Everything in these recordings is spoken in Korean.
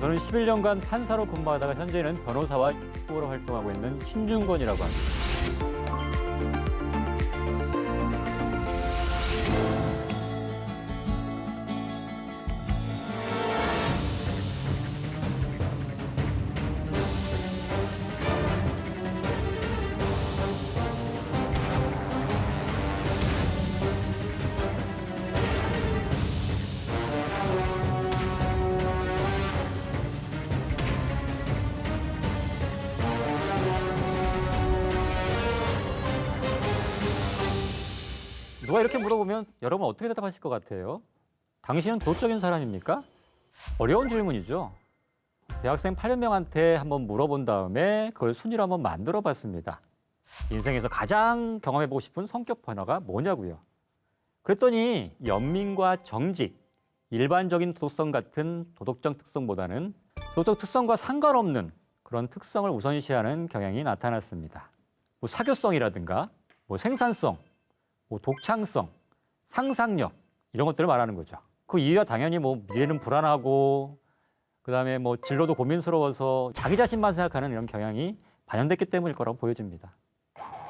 저는 11년간 판사로 근무하다가 현재는 변호사와 유튜버로 활동하고 있는 신중권이라고 합니다. 누가 이렇게 물어보면 여러분 어떻게 대답하실 것 같아요? 당신은 도덕적인 사람입니까? 어려운 질문이죠. 대학생 8명한테 한번 물어본 다음에 그걸 순위로 한번 만들어 봤습니다. 인생에서 가장 경험해보고 싶은 성격 변화가 뭐냐고요. 그랬더니 연민과 정직, 일반적인 도덕성 같은 도덕적 특성보다는 도덕적 특성과 상관없는 그런 특성을 우선시하는 경향이 나타났습니다. 뭐 사교성이라든가 뭐 생산성, 뭐 독창성, 상상력 이런 것들을 말하는 거죠. 그 이유가 당연히 뭐 미래는 불안하고 그다음에 뭐 진로도 고민스러워서 자기 자신만 생각하는 이런 경향이 반영됐기 때문일 거라고 보여집니다.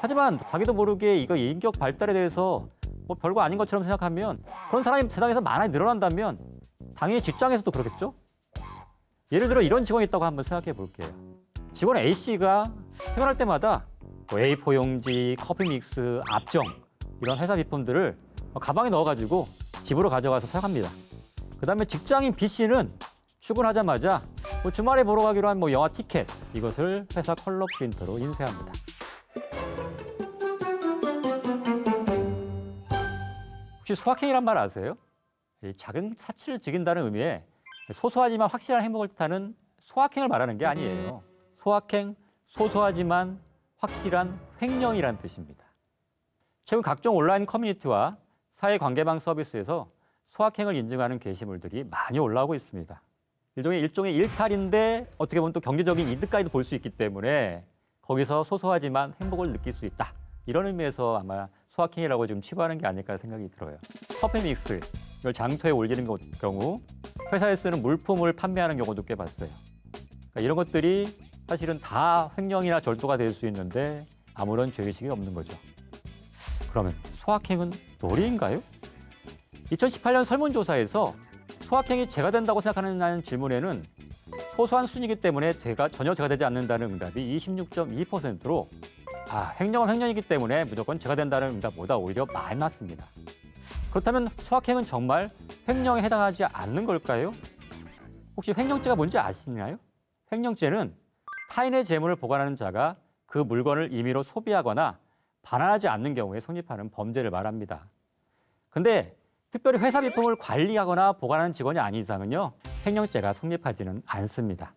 하지만 자기도 모르게 이거 인격 발달에 대해서 뭐 별거 아닌 것처럼 생각하면 그런 사람이 세상에서 많이 늘어난다면 당연히 직장에서도 그렇겠죠? 예를 들어 이런 직원이 있다고 한번 생각해 볼게요. 직원 A 씨가 퇴근할 때마다 뭐 A4 용지, 커피 믹스, 압정 이런 회사 제품들을 가방에 넣어가지고 집으로 가져가서 사용합니다. 그 다음에 직장인 B 씨는 출근하자마자 뭐 주말에 보러 가기로 한 뭐 영화 티켓 이것을 회사 컬러 프린터로 인쇄합니다. 혹시 소확행이란 말 아세요? 이 작은 사치를 즐긴다는 의미에 소소하지만 확실한 행복을 뜻하는 소확행을 말하는 게 아니에요. 소확행, 소소하지만 확실한 횡령이란 뜻입니다. 최근 각종 온라인 커뮤니티와 사회관계망 서비스에서 소확행을 인증하는 게시물들이 많이 올라오고 있습니다. 일종의 일종의 일탈인데 어떻게 보면 또 경제적인 이득까지도 볼 수 있기 때문에 거기서 소소하지만 행복을 느낄 수 있다. 이런 의미에서 아마 소확행이라고 지금 치부하는 게 아닐까 생각이 들어요. 커피 믹스 이걸 장터에 올리는 거- 경우 회사에 쓰는 물품을 판매하는 경우도 꽤 봤어요. 그러니까 이런 것들이 사실은 다 횡령이나 절도가 될 수 있는데 아무런 죄의식이 없는 거죠. 그러면 소확행은 놀이인가요? 2018년 설문조사에서 소확행이 죄가 된다고 생각하는 질문에는 소소한 순이기 때문에 죄가 전혀 죄가 되지 않는다는 응답이 26.2%로 아, 횡령은 횡령이기 때문에 무조건 죄가 된다는 응답보다 오히려 많이 났습니다. 그렇다면 소확행은 정말 횡령에 해당하지 않는 걸까요? 혹시 횡령죄가 뭔지 아시나요? 횡령죄는 타인의 재물을 보관하는 자가 그 물건을 임의로 소비하거나 반환하지 않는 경우에 성립하는 범죄를 말합니다. 근데 특별히 회사 비품을 관리하거나 보관하는 직원이 아닌 이상은요, 횡령죄가 성립하지는 않습니다.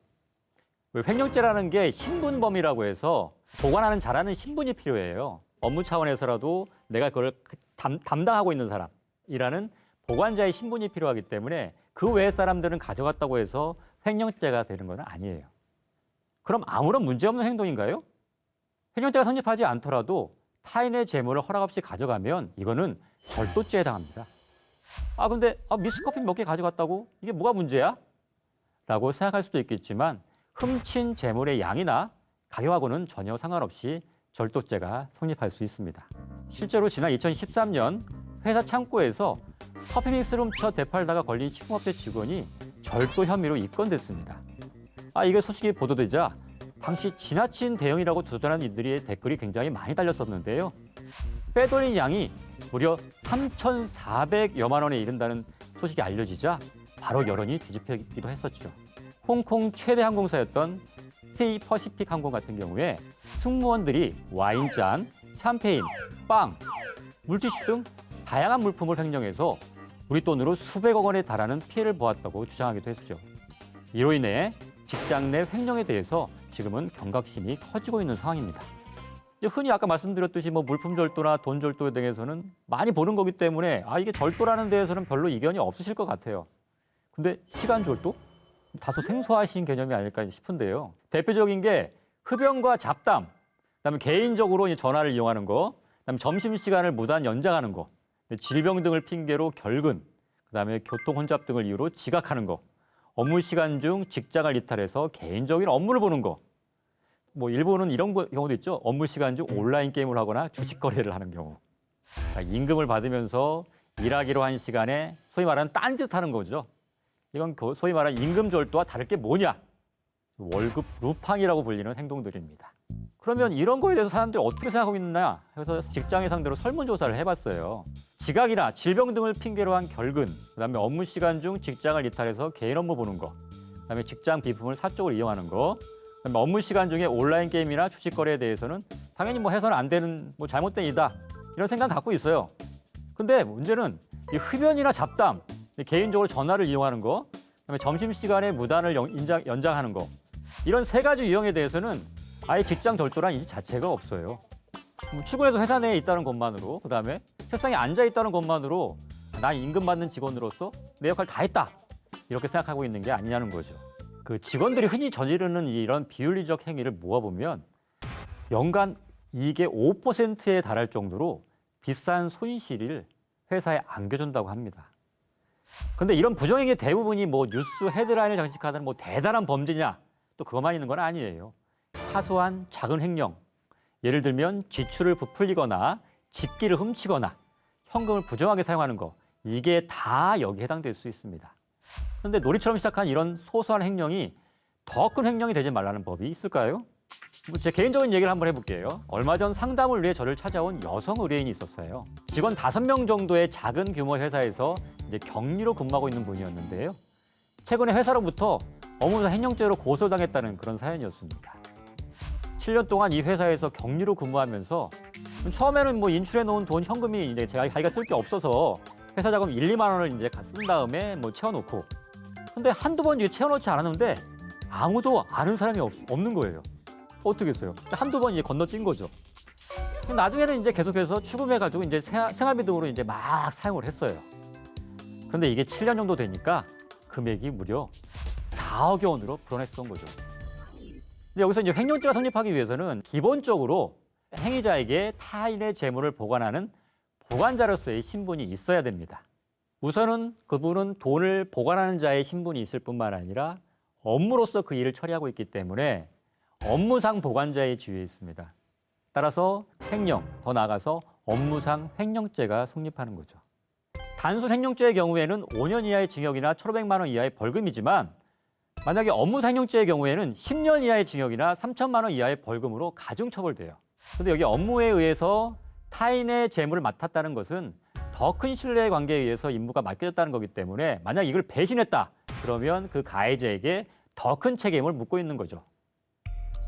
왜 횡령죄라는 게 신분범이라고 해서 보관하는 잘하는 신분이 필요해요. 업무 차원에서라도 내가 그걸 담, 담당하고 있는 사람이라는 보관자의 신분이 필요하기 때문에 그 외의 사람들은 가져갔다고 해서 횡령죄가 되는 건 아니에요. 그럼 아무런 문제 없는 행동인가요? 횡령죄가 성립하지 않더라도 타인의 재물을 허락 없이 가져가면 이거는 절도죄에 해당합니다. 아 근데 아, 미스커피 몇 개 가져갔다고 이게 뭐가 문제야? 라고 생각할 수도 있겠지만 훔친 재물의 양이나 가격하고는 전혀 상관없이 절도죄가 성립할 수 있습니다. 실제로 지난 2013년 회사 창고에서 커피 믹스를 훔쳐 되팔다가 걸린 식품업체 직원이 절도 혐의로 입건됐습니다. 아 이게 소식이 보도되자 당시 지나친 대응이라고 주장하는 이들의 댓글이 굉장히 많이 달렸었는데요. 빼돌린 양이 무려 3,400여만 원에 이른다는 소식이 알려지자 바로 여론이 뒤집히기도 했었죠. 홍콩 최대 항공사였던 세이 퍼시픽 항공 같은 경우에 승무원들이 와인잔, 샴페인, 빵, 물티슈 등 다양한 물품을 횡령해서 우리 돈으로 수백억 원에 달하는 피해를 보았다고 주장하기도 했죠. 이로 인해 직장 내 횡령에 대해서 지금은 경각심이 커지고 있는 상황입니다. 흔히 아까 말씀드렸듯이 뭐 물품 절도나 돈 절도 등에서는 많이 보는 거기 때문에 아 이게 절도라는 데에서는 별로 이견이 없으실 것 같아요. 근데 시간 절도? 다소 생소하신 개념이 아닐까 싶은데요. 대표적인 게 흡연과 잡담, 그다음에 개인적으로 전화를 이용하는 거, 그다음에 점심 시간을 무단 연장하는 거, 질병 등을 핑계로 결근, 그다음에 교통 혼잡 등을 이유로 지각하는 거, 업무 시간 중 직장을 이탈해서 개인적인 업무를 보는 거. 뭐 일본은 이런 거- 경우도 있죠. 업무 시간 중 온라인 게임을 하거나 주식 거래를 하는 경우. 그러니까 임금을 받으면서 일하기로 한 시간에 소위 말하는 딴짓 하는 거죠. 이건 그 소위 말하는 임금 절도와 다를 게 뭐냐? 월급 루팡이라고 불리는 행동들입니다. 그러면 이런 거에 대해서 사람들이 어떻게 생각하고 있느냐 해서 직장의 상대로 설문조사를 해봤어요. 지각이나 질병 등을 핑계로 한 결근, 그다음에 업무 시간 중 직장을 이탈해서 개인 업무 보는 거, 그다음에 직장 비품을 사적으로 이용하는 거, 그다음에 업무 시간 중에 온라인 게임이나 주식 거래에 대해서는 당연히 뭐 해서는 안 되는 뭐 잘못된 이다 이런 생각 갖고 있어요. 근데 문제는 이 흡연이나 잡담, 이 개인적으로 전화를 이용하는 거, 그다음에 점심 시간에 무단을 연- 인장- 연장하는 거 이런 세 가지 유형에 대해서는 아예 직장 절도란 이 자체가 없어요. 뭐 출근해서 회사 내에 있다는 것만으로 그다음에 책상에 앉아 있다는 것만으로 난 임금 받는 직원으로서 내 역할 다 했다 이렇게 생각하고 있는 게 아니냐는 거죠. 그 직원들이 흔히 저지르는 이런 비윤리적 행위를 모아보면 연간 이게 5%에 달할 정도로 비싼 손실을 회사에 안겨준다고 합니다. 근데 이런 부정행위 대부분이 뭐 뉴스 헤드라인을 장식하는 뭐 대단한 범죄냐 또 그것만 있는 건 아니에요. 사소한 작은 횡령. 예를 들면 지출을 부풀리거나 집기를 훔치거나 현금을 부정하게 사용하는 거 이게 다 여기에 해당될 수 있습니다. 그런데 놀이처럼 시작한 이런 소소한 행령이 더큰 행령이 되지 말라는 법이 있을까요? 뭐제 개인적인 얘기를 한번 해볼게요. 얼마 전 상담을 위해 저를 찾아온 여성 의뢰인이 있었어요. 직원 다섯 명 정도의 작은 규모 회사에서 이제 격리로 근무하고 있는 분이었는데요. 최근에 회사로부터 업무상 행령죄로 고소당했다는 그런 사연이었습니다. 7년 동안 이 회사에서 격리로 근무하면서 처음에는 뭐 인출해 놓은 돈 현금이 이제 제가 자기가 쓸 게 없어서 회사 자금 1, 2만 원을 이제 쓴 다음에 뭐 채워놓고 근데 한두 번 이제 채워놓지 않았는데 아무도 아는 사람이 없, 없는 거예요. 어떻게 했어요? 한두 번 이제 건너뛴 거죠. 나중에는 이제 계속해서 추금해가지고 이제 생- 생활비 등으로 이제 막 사용을 했어요. 근데 이게 7년 정도 되니까 금액이 무려 4억여 원으로 불어났었던 거죠. 여기서 이제 횡령죄가 성립하기 위해서는 기본적으로 행위자에게 타인의 재물을 보관하는 보관자로서의 신분이 있어야 됩니다. 우선은 그분은 돈을 보관하는 자의 신분이 있을 뿐만 아니라 업무로서 그 일을 처리하고 있기 때문에 업무상 보관자의 지위에 있습니다. 따라서 횡령, 더 나아가서 업무상 횡령죄가 성립하는 거죠. 단순 횡령죄의 경우에는 5년 이하의 징역이나 1,500만 원 이하의 벌금이지만 만약에 업무상 횡령죄의 경우에는 10년 이하의 징역이나 3천만 원 이하의 벌금으로 가중 처벌돼요. 근데 여기 업무에 의해서 타인의 재물을 맡았다는 것은 더 큰 신뢰의 관계에 의해서 임무가 맡겨졌다는 거기 때문에 만약 이걸 배신했다 그러면 그 가해자에게 더 큰 책임을 묻고 있는 거죠.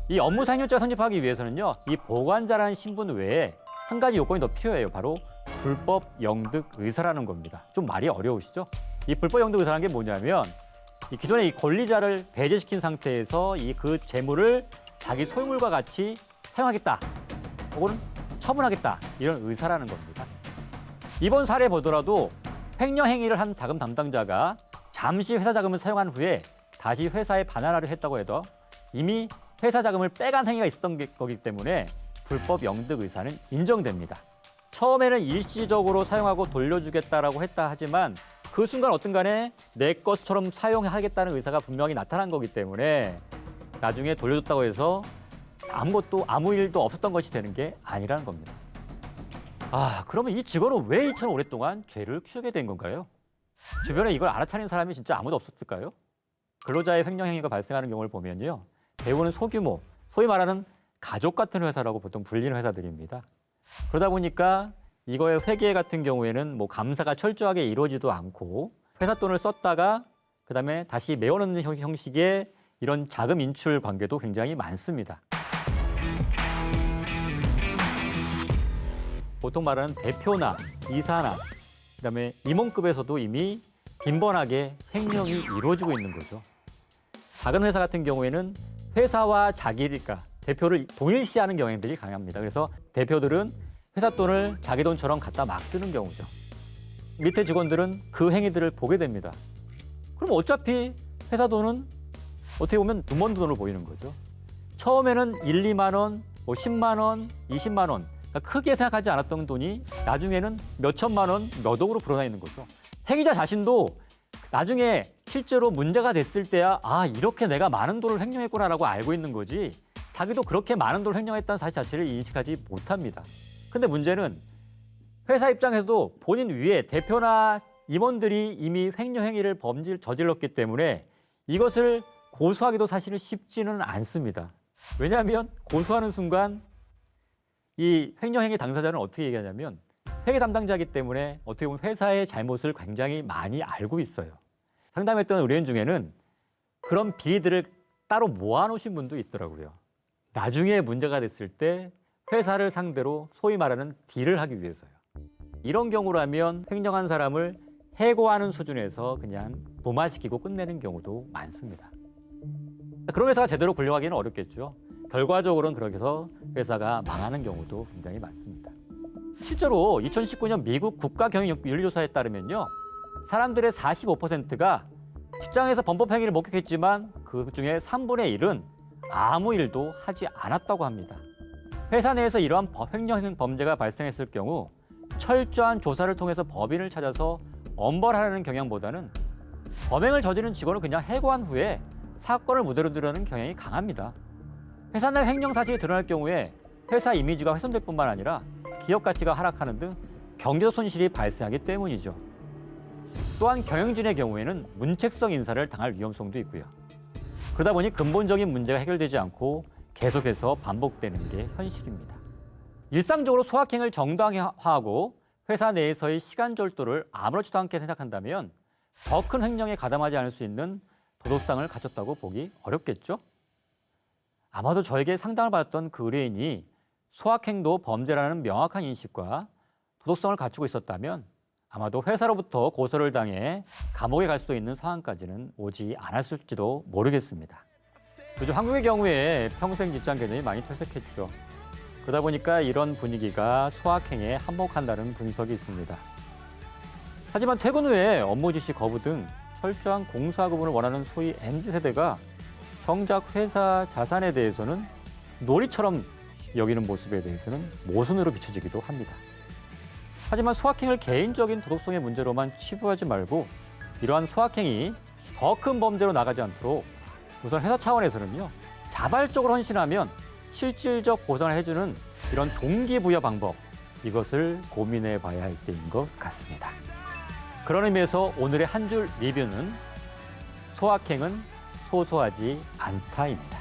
이 업무상 횡령죄가 성립하기 위해서는요, 이 보관자라는 신분 외에 한 가지 요건이 더 필요해요. 바로 불법 영득 의사라는 겁니다. 좀 말이 어려우시죠? 이 불법 영득 의사라는 게 뭐냐면 이 기존의 이 권리자를 배제시킨 상태에서 이 그 재물을 자기 소유물과 같이 사용하겠다 혹은 처분하겠다 이런 의사라는 겁니다. 이번 사례 보더라도 횡령 행위를 한 자금 담당자가 잠시 회사 자금을 사용한 후에 다시 회사에 반환하려 했다고 해도 이미 회사 자금을 빼간 행위가 있었던 게- 거기 때문에 불법 영득 의사는 인정됩니다. 처음에는 일시적으로 사용하고 돌려주겠다라고 했다 하지만 그 순간 어떤 간에 내 것처럼 사용하겠다는 의사가 분명히 나타난 거기 때문에 나중에 돌려줬다고 해서 아무것도 아무 일도 없었던 것이 되는 게 아니라는 겁니다. 아, 그러면 이 직원은 왜 이처럼 오랫동안 죄를 키우게 된 건가요? 주변에 이걸 알아차린 사람이 진짜 아무도 없었을까요? 근로자의 횡령 행위가 발생하는 경우를 보면요. 대부분 소규모, 소위 말하는 가족 같은 회사라고 보통 불리는 회사들입니다. 그러다 보니까 이거의 회계 같은 경우에는 뭐 감사가 철저하게 이루어지도 않고 회사 돈을 썼다가 그다음에 다시 메워놓는 형- 형식의 이런 자금 인출 관계도 굉장히 많습니다. 보통 말하는 대표나 이사나 그다음에 임원급에서도 이미 빈번하게 횡령이 이루어지고 있는 거죠. 작은 회사 같은 경우에는 회사와 자기 그러니까 대표를 동일시하는 경향들이 강합니다. 그래서 대표들은 회사 돈을 자기 돈처럼 갖다 막 쓰는 경우죠. 밑에 직원들은 그 행위들을 보게 됩니다. 그럼 어차피 회사 돈은 어떻게 보면 두번 돈으로 보이는 거죠. 처음에는 1, 2만 원, 뭐 10만 원, 20만 원 그러니까 크게 생각하지 않았던 돈이 나중에는 몇 천만 원, 몇 억으로 불어나 있는 거죠. 행위자 자신도 나중에 실제로 문제가 됐을 때야 아 이렇게 내가 많은 돈을 횡령했구나라고 알고 있는 거지 자기도 그렇게 많은 돈을 횡령했다는 사실 자체를 인식하지 못합니다. 근데 문제는 회사 입장에서도 본인 위에 대표나 임원들이 이미 횡령 행위를 범죄를 저질렀기 때문에 이것을 고소하기도 사실은 쉽지는 않습니다. 왜냐하면 고소하는 순간 이 횡령 행위 당사자는 어떻게 얘기하냐면 회계 담당자이기 때문에 어떻게 보면 회사의 잘못을 굉장히 많이 알고 있어요. 상담했던 의뢰인 중에는 그런 비리들을 따로 모아놓으신 분도 있더라고요. 나중에 문제가 됐을 때 회사를 상대로 소위 말하는 딜을 하기 위해서요. 이런 경우라면 횡령한 사람을 해고하는 수준에서 그냥 무마시키고 끝내는 경우도 많습니다. 그런 회사가 제대로 굴려가기는 어렵겠죠. 결과적으로는 그렇게 해서 회사가 망하는 경우도 굉장히 많습니다. 실제로 2019년 미국 국가경영윤리조사에 따르면요. 사람들의 45%가 직장에서 범법 행위를 목격했지만 그 중에 3분의 1은 아무 일도 하지 않았다고 합니다. 회사 내에서 이러한 법- 횡령 범죄가 발생했을 경우 철저한 조사를 통해서 법인을 찾아서 엄벌하려는 경향보다는 범행을 저지른 직원을 그냥 해고한 후에 사건을 무대로 들으려는 경향이 강합니다. 회사 내 횡령 사실이 드러날 경우에 회사 이미지가 훼손될 뿐만 아니라 기업 가치가 하락하는 등 경제적 손실이 발생하기 때문이죠. 또한 경영진의 경우에는 문책성 인사를 당할 위험성도 있고요. 그러다 보니 근본적인 문제가 해결되지 않고 계속해서 반복되는 게 현실입니다. 일상적으로 소확행을 정당화하고 회사 내에서의 시간 절도를 아무렇지도 않게 생각한다면 더 큰 횡령에 가담하지 않을 수 있는 도덕성을 갖췄다고 보기 어렵겠죠? 아마도 저에게 상담을 받았던 그 의뢰인이 소확행도 범죄라는 명확한 인식과 도덕성을 갖추고 있었다면 아마도 회사로부터 고소를 당해 감옥에 갈 수도 있는 상황까지는 오지 않았을지도 모르겠습니다. 요즘 한국의 경우에 평생 직장 개념이 많이 퇴색했죠. 그러다 보니까 이런 분위기가 소확행에 한몫한다는 분석이 있습니다. 하지만 퇴근 후에 업무 지시 거부 등 철저한 공사 구분을 원하는 소위 MZ 세대가 정작 회사 자산에 대해서는 놀이처럼 여기는 모습에 대해서는 모순으로 비춰지기도 합니다. 하지만 소확행을 개인적인 도덕성의 문제로만 치부하지 말고 이러한 소확행이 더 큰 범죄로 나가지 않도록 우선 회사 차원에서는요 자발적으로 헌신하면 실질적 보상을 해주는 이런 동기부여 방법 이것을 고민해 봐야 할 때인 것 같습니다. 그런 의미에서 오늘의 한 줄 리뷰는 소확행은 소소하지 않다입니다.